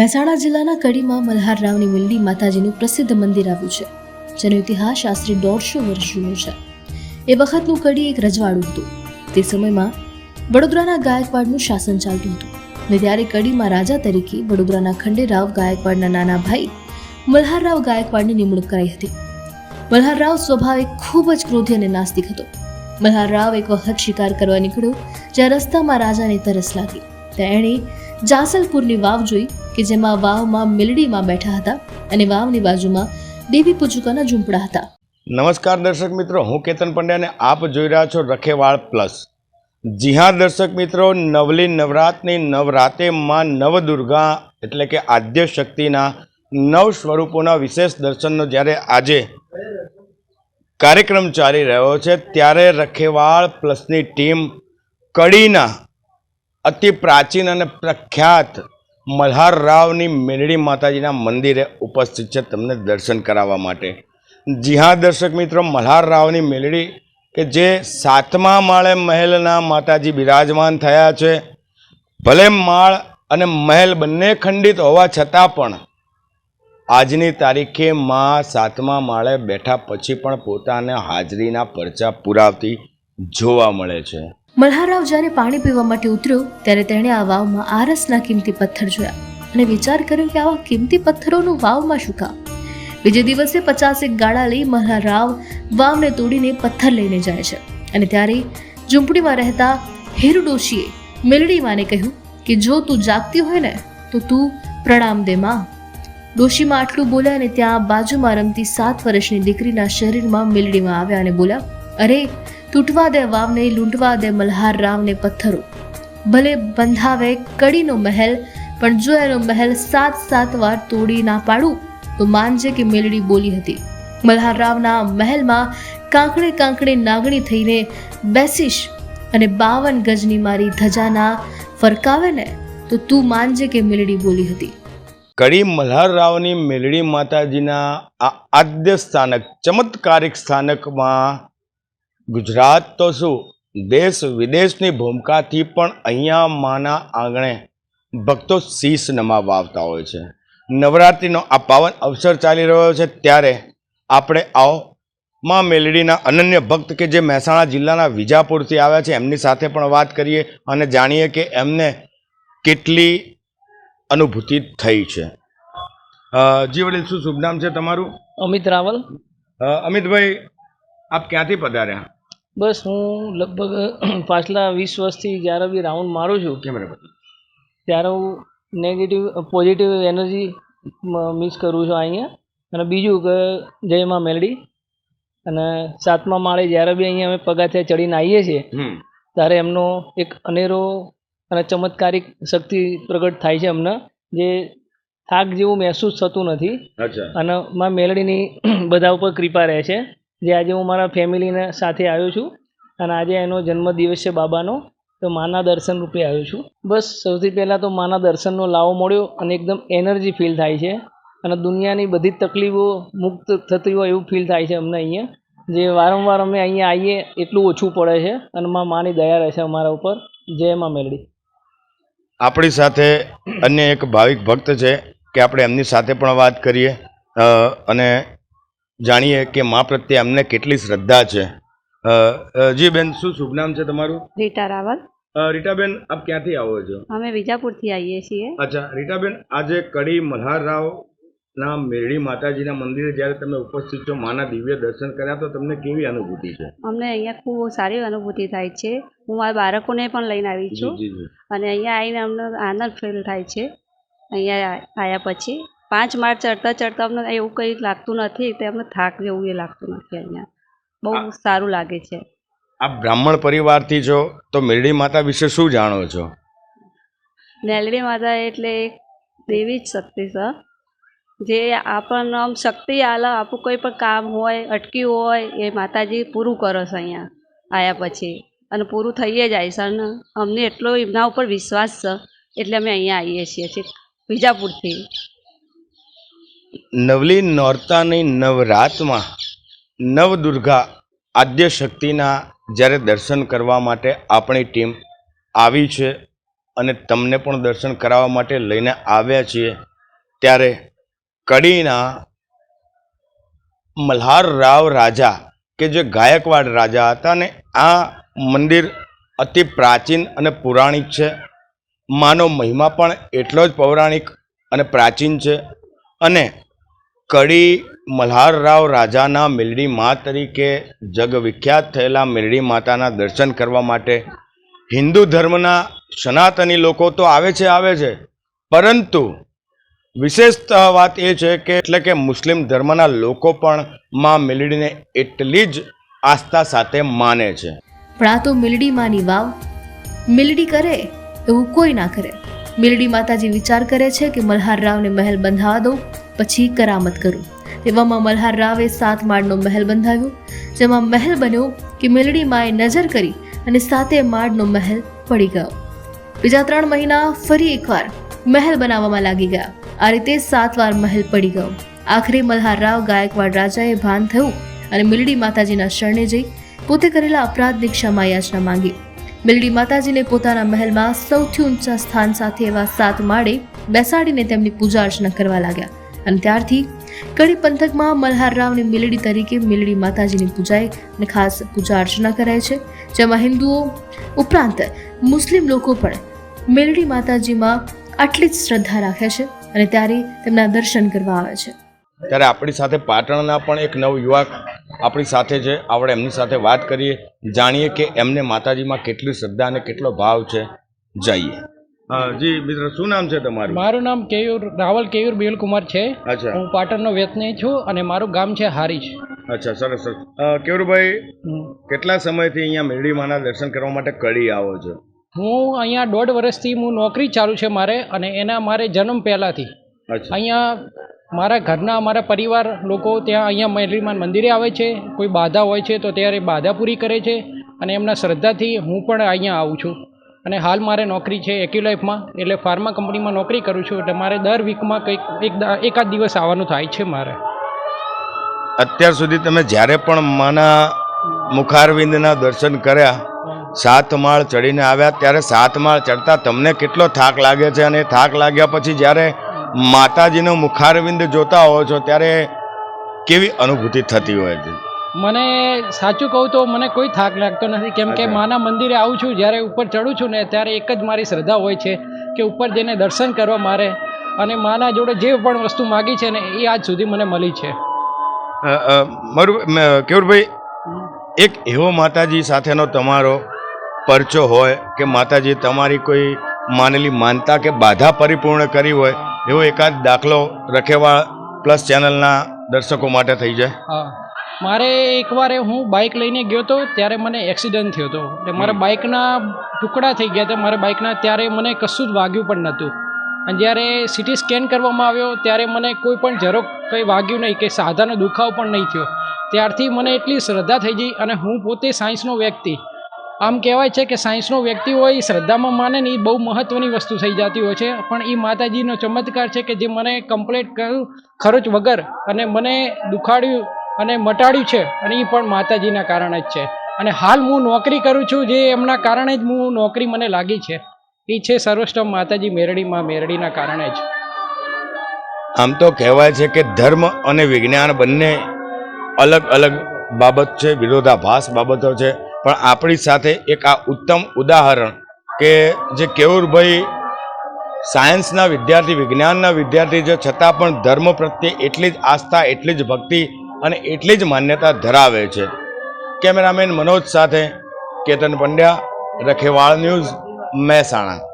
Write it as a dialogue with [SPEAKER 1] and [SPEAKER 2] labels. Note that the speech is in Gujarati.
[SPEAKER 1] મહેસાણા જિલ્લાના કડીમાં મલ્હારરાવની મિલડી માતાજીનું પ્રસિદ્ધ મંદિર આવ્યું છે, જેનો ઇતિહાસ આશરે દોઢસો વર્ષ જૂનો છે. એ વખતનું કડી એક રજવાડું હતું. તે સમયમાં વડોદરાના ગાયકવાડનું શાસન ચાલતું હતું ને ત્યારે કડીમાં રાજા તરીકે વડોદરાના ખંડેરાવ ગાયકવાડના નાના ભાઈ મલ્હારરાવ ગાયકવાડની નિમણૂક કરાઈ હતી. મલ્હારરાવ સ્વભાવે ખૂબ જ ક્રોધી અને નાસ્તિક હતો. મલ્હારરાવ એક વખત શિકાર કરવા નીકળ્યો, જ્યાં રસ્તામાં રાજાને તરસ લાગી. એણે જાસલપુરની વાવ જોઈ કે જેમાં વાવમાં મિલડીમાં બેઠા હતા અને વાવની બાજુમાં દેવી પૂજકોના ઝૂંપડા હતા.
[SPEAKER 2] નમસ્કાર દર્શક મિત્રો, હું કેતન પંડ્યા આપ જોઈ રહ્યા છો રખેવાળ પ્લસ. જી હા, દર્શક મિત્રો, નવલી નવરાતની નવરાતે માં નવદુર્ગા એટલે કે આદ્ય શક્તિના નવ સ્વરૂપોના વિશેષ દર્શનનો જ્યારે આજે કાર્યક્રમ ચાલી રહ્યો છે, ત્યારે રખેવાળ પ્લસની ટીમ કડીના અતિ પ્રાચીન અને પ્રખ્યાત મલ્હાર રાવની મેળડી માતાજીના મંદિરે ઉપસ્થિત છે તમને દર્શન કરાવવા માટે. જી હા, દર્શક મિત્રો, મલ્હાર રાવની મેલડી કે જે સાતમા માળે મહેલના માતાજી બિરાજમાન થયા છે. ભલે માળ અને મહેલ બંને ખંડિત હોવા છતાં પણ આજની તારીખે માં સાતમા માળે બેઠા પછી પણ પોતાને હાજરીના પરચા પુરાવતી જોવા મળે છે.
[SPEAKER 1] મલ્હારરાવ જ્યારે પાણી પીવા માટે ઉતર્યો, ત્યારે તેણે આ વાવમાં આરસના કિંમતી પથ્થર જોયા અને વિચાર કર્યો કે આવા કિંમતી પથ્થરોનું વાવમાં શું કામ? બીજે દિવસે પચાસેક ગાળા લઈ મલ્હારરાવ વાવને તોડીને પથ્થર લઈને જાય છે. અને ત્યારે ઝૂંપડીમાં રહેતા હિરડોશીએ ડોશીએ મેલડીમાને કહ્યું કે જો તું જાગતી હોય ને, તો તું પ્રણામ દે માં. ડોશીમાં આટલું બોલ્યા અને ત્યાં બાજુમાં રમતી સાત વર્ષની દીકરીના શરીરમાં મેલડીમાં આવ્યા અને બોલ્યા અરે, તૂટવા દે વાવને, લૂંટવા દે મલ્હાર રાવને પથ્થરો. ભલે બંધાવે કડીનો મહેલ, પણ જો એનો મહેલ સાત સાત વાર તોડી ના પાડું, તો માનજે કે મેલડી બોલી હતી. મલ્હાર રાવના મહેલમાં કાંકણે કાંકણે નાગણી થઈને બેસીશ અને બાવન ગજની મારી ધજાના ફરકાવે ને, તો તું માનજે કે મેલડી બોલી હતી.
[SPEAKER 2] કડી મલ્હાર રાવની મેલડી માતાજીના આ આદ્ય સ્થાનક, ચમત્કારિક સ્થાનકમાં ગુજરાત તો શું? દેશ વિદેશની ભૂમિકાથી પણ અહીંયા માના આંગણે ભક્તો શીશ નમા આવતા હોય છે. નવરાત્રિનો આ પાવન અવસર ચાલી રહ્યો છે ત્યારે આપણે આવો માં મેલડીના અનન્ય ભક્ત કે જે મહેસાણા જિલ્લાના વિજાપુરથી આવ્યા છે એમની સાથે પણ વાત કરીએ અને જાણીએ કે એમને કેટલી અનુભૂતિ થઈ છે. જી વડીલ શું શુભ નામ છે તમારું?
[SPEAKER 3] અમિત રાવલ.
[SPEAKER 2] અમિતભાઈ આપ ક્યાંથી પધાર્યા?
[SPEAKER 3] બસ હું લગભગ પાછલા વીસ વર્ષથી જ્યારે બી રાઉન્ડ મારું છું ત્યારે હું નેગેટિવ પોઝિટિવ એનર્જી મિસ કરું છું અહીંયા. અને બીજું કે જય માં મેલડી. અને સાતમા માળે જ્યારે બી અહીંયા અમે પગાથિયા ચડીને આવીએ છીએ ત્યારે એમનો એક અનેરો અને ચમત્કારિક શક્તિ પ્રગટ થાય છે અમને જે થાક જેવું મહેસૂસ થતું નથી. અને માં મેલડીની બધા ઉપર કૃપા રહે છે. જે આજે હું મારા ફેમિલીને સાથે આવ્યો છું અને આજે એનો જન્મદિવસ છે બાબાનો, તો માના દર્શન રૂપે આવ્યો છું. બસ, સૌથી પહેલાં તો માના દર્શનનો લાવો મળ્યો અને એકદમ એનર્જી ફીલ થાય છે અને દુનિયાની બધી તકલીફો મુક્ત થતી હોય એવું ફીલ થાય છે અમને અહીંયા. જે વારંવાર અમે અહીંયા આવીએ એટલું ઓછું પડે છે અને માં માની દયા રહે છે અમારા ઉપર. જય માં મેલડી
[SPEAKER 2] આપણી સાથે અન્ય એક ભાવિક ભક્ત છે કે આપણે એમની સાથે પણ વાત કરીએ. અને જાણીએ કે મા પ્રત્યે અમને કેટલી શ્રદ્ધા છે. જી બેન શું શુભ નામ છે તમારું?
[SPEAKER 4] રીટા રાવલ.
[SPEAKER 2] રીટાબેન આપ ક્યાંથી આવો છો?
[SPEAKER 4] અમે વિજાપુરથી આવીએ છીએ.
[SPEAKER 2] અચ્છા રીટાબેન આજે કડી મલ્હાર રાવ ના મેરડી માતાજીના મંદિરે જ્યારે તમે ઉપસ્થિત છો માના દિવ્ય દર્શન કર્યા તો તમને કેવી અનુભૂતિ છે?
[SPEAKER 4] અમને અહીંયા ખૂબ સારી અનુભૂતિ થાય છે. હું મારા બાળકોને પણ લઈને આવી છું. અને અહીંયા આવીને અમને આનંદ ફીલ થાય છે. અહીંયા આવ્યા પછી. પાંચ માળ ચડતા ચડતા અમને એવું કંઈ લાગતું નથી તે અમને થાક જેવું એ લાગતું નથી અહીંયા. બહુ સારું લાગે છે.
[SPEAKER 2] આપ બ્રાહ્મણ પરિવારથી છો તો મેરડી માતા વિશે શું જાણો છો?
[SPEAKER 4] નેલડી માતા એટલે એક દેવી જ શક્તિ છે. જે આપણને આમ શક્તિ આલે આપણું કોઈ પણ કામ હોય અટક્યું હોય એ માતાજી પૂરું કરો છે અહીંયા આવ્યા પછી. અને પૂરું થઈએ જાય છે અને અમને એટલો એમના ઉપર વિશ્વાસ છે. એટલે અમે અહીંયા આવીએ છીએ વિજાપુરથી.
[SPEAKER 2] નવલી નોરતાની નવરાતમાં નવદુર્ગા આદ્ય શક્તિના જ્યારે દર્શન કરવા માટે આપણી ટીમ આવી છે અને તમને પણ દર્શન કરાવવા માટે લઈને આવ્યા છીએ, ત્યારે કડીના મલ્હાર રાવ રાજા કે જે ગાયકવાડ રાજા હતા ને, આ મંદિર અતિ પ્રાચીન અને પૌરાણિક છે. માનો મહિમા પણ એટલો જ પૌરાણિક અને પ્રાચીન છે. અને કડી મલ્હાર રાવ રાજાના મેલડી મા તરીકે જગવિખ્યાત થયેલા મેલડી માતાના દર્શન કરવા માટે હિન્દુ ધર્મના સનાતની લોકો તો આવે છે આવે છે. પરંતુ વિશેષ વાત એ છે કે એટલે કે મુસ્લિમ ધર્મના લોકો પણ માં મેલડીને એટલી જ આસ્થા સાથે માને છે.
[SPEAKER 1] પણ આ તો મિલડી માની વાવ, મિલડી કરે એવું કોઈ ના કરે. મિલડી માતાજી વિચાર કરે છે કે મલ્હાર રાવને મહેલ બંધાવા દઉં પછી કરામત કરું. તેવામાં મલ્હાર રાવે સાત માળનો મહેલ બંધાવ્યો, જેમાં મહેલ બન્યો કે મિલડી માએ નજર કરી અને સાતે માળનો મહેલ પડી ગયો. બીજા ત્રણ મહિના ફરી એકવાર મહેલ બનાવવામાં લાગી ગયા. આ રીતે સાત વાર મહેલ પડી ગયો. આખરે મલ્હાર રાવ ગાયકવાડ રાજાએ ભાન થયું અને મિલડી માતાજીના શરણે જઈ પોતે કરેલા અપરાધની ક્ષમા યાચના માંગી મિલડી માતાજીને પોતાના મહેલમાં સૌથી ઊંચા સ્થાન સાથે એવા સાત માળે બેસાડીને તેમની પૂજા અર્ચના કરવા લાગ્યા. અને ત્યારથી કડી પંથકમાં મલ્હાર રાવની મિલડી તરીકે મિલડી માતાજીની પૂજાએ અને ખાસ પૂજા અર્ચના કરાય છે. જેમાં હિન્દુઓ ઉપરાંત મુસ્લિમ લોકો પણ મિલડી માતાજીમાં આટલી જ શ્રદ્ધા રાખે છે અને ત્યારે તેમના દર્શન કરવા આવે છે.
[SPEAKER 2] ત્યારે આપણી સાથે પાટણના પણ એક નવ યુવક આપણી સાથે છે. આપણે એમની સાથે વાત કરીએ જાણીએ કે એમને માતાજીમાં કેટલી શ્રદ્ધા અને કેટલો ભાવ છે. જઈએ. જી મિત્ર શું નામ છે તમારું?
[SPEAKER 5] મારું નામ કેયુર રાવલ કેયુર બેલકુમાર છે.
[SPEAKER 2] અચ્છા.
[SPEAKER 5] હું પાટણનો વ્યસની છું અને મારું ગામ છે હારીજ.
[SPEAKER 2] અચ્છા સરસ સરસ. કેવુરભાઈ કેટલા સમયથી અહીંયા મેરડી માના દર્શન કરવા માટે કડી આવો છો?
[SPEAKER 5] હું અહીંયા દોઢ વર્ષથી હું નોકરી ચાલુ છે મારે અને એના મારે જન્મ પહેલાંથી. અહીંયા મારા ઘરના મારા પરિવાર લોકો ત્યાં અહીંયા મેરીમાન મંદિરે આવે છે. કોઈ બાધા હોય છે તો ત્યારે બાધા પૂરી કરે છે અને એમના શ્રદ્ધાથી હું પણ અહીંયા આવું છું. અને હાલ મારે નોકરી છે એક્યુલાઇફમાં એટલે ફાર્મા કંપનીમાં નોકરી કરું છું એટલે મારે દર વીકમાં કંઈક એક એકાદ દિવસ આવવાનું થાય છે મારે.
[SPEAKER 2] અત્યાર સુધી તમે જ્યારે પણ માના મુખારવિંદના દર્શન કર્યા સાત માળ ચડીને આવ્યા ત્યારે સાત માળ ચડતા તમને કેટલો થાક લાગે છે? અને થાક લાગ્યા પછી જ્યારે માતાજીનો મુખારવિંદ જોતા હો છો ત્યારે કેવી અનુભૂતિ થતી હોય છે?
[SPEAKER 5] મને સાચું કહું તો મને કોઈ થાક લાગતો નથી. કેમ કે માના મંદિરે આવું છું જ્યારે ઉપર ચડું છું ને ત્યારે એક જ મારી શ્રદ્ધા હોય છે કે ઉપર જઈને દર્શન કરવા મારે. અને માના જોડે જે પણ વસ્તુ માગી છે ને એ આજ સુધી મને મળી છે.
[SPEAKER 2] મારું મ- એક એવો માતાજી સાથેનો તમારો પરચો હોય કે માતાજી તમારી કોઈ માનેલી માનતા કે બાધા પરિપૂર્ણ કરી હોય એવો એકાદ દાખલો રખેવા પ્લસ ચેનલના દર્શકો માટે થઈ જાય.
[SPEAKER 5] હા. મારે એકવાર હું બાઇક લઈને ગયો હતો ત્યારે મને એક્સિડન્ટ થયો હતો. એટલે મારા બાઇકના ટુકડા થઈ ગયા હતા. મારા બાઇકના ત્યારે મને કશું જ વાગ્યું પણ નહોતું. અને જ્યારે સિટી સ્કેન કરવામાં આવ્યો ત્યારે મને કોઈ પણ જરો કંઈ વાગ્યું નહીં કે સાધાનો દુખાવો પણ નહીં થયો. ત્યારથી મને એટલી શ્રદ્ધા થઈ ગઈ અને હું પોતે સાયન્સનો વ્યક્તિ. આમ કહેવાય છે કે સાયન્સનો વ્યક્તિ હોય, એ શ્રદ્ધામાં માને ને એ બહુ મહત્ત્વની વસ્તુ થઈ જતી હોય છે. પણ એ માતાજીનો ચમત્કાર છે કે જે મને કમ્પ્લેટ કર્યું ખર્ચ વગર અને મને દુખાડ્યું અને મટાડ્યું છે અને એ પણ માતાજીના કારણે જ છે. અને હાલ હું નોકરી કરું છું જે એમના કારણે જ હું નોકરી મને લાગી છે. એ છે સર્વોષ્ટમ માતાજી મેરડીમાં, મેરડીના કારણે જ.
[SPEAKER 2] આમ તો કહેવાય છે કે ધર્મ અને વિજ્ઞાન બંને અલગ અલગ બાબત છે, વિરોધાભાસ બાબતો છે. પણ આપણી સાથે એક આ ઉત્તમ ઉદાહરણ કે જે કેવુરભાઈ સાયન્સના વિદ્યાર્થી, વિજ્ઞાનના વિદ્યાર્થી છે, છતાં પણ ધર્મ પ્રત્યે એટલી જ આસ્થા, એટલી જ ભક્તિ અને એટલી જ માન્યતા ધરાવે છે. કેમેરામેન મનોજ સાથે કેતન પંડ્યા, રખેવાળ ન્યૂઝ મહેસાણા.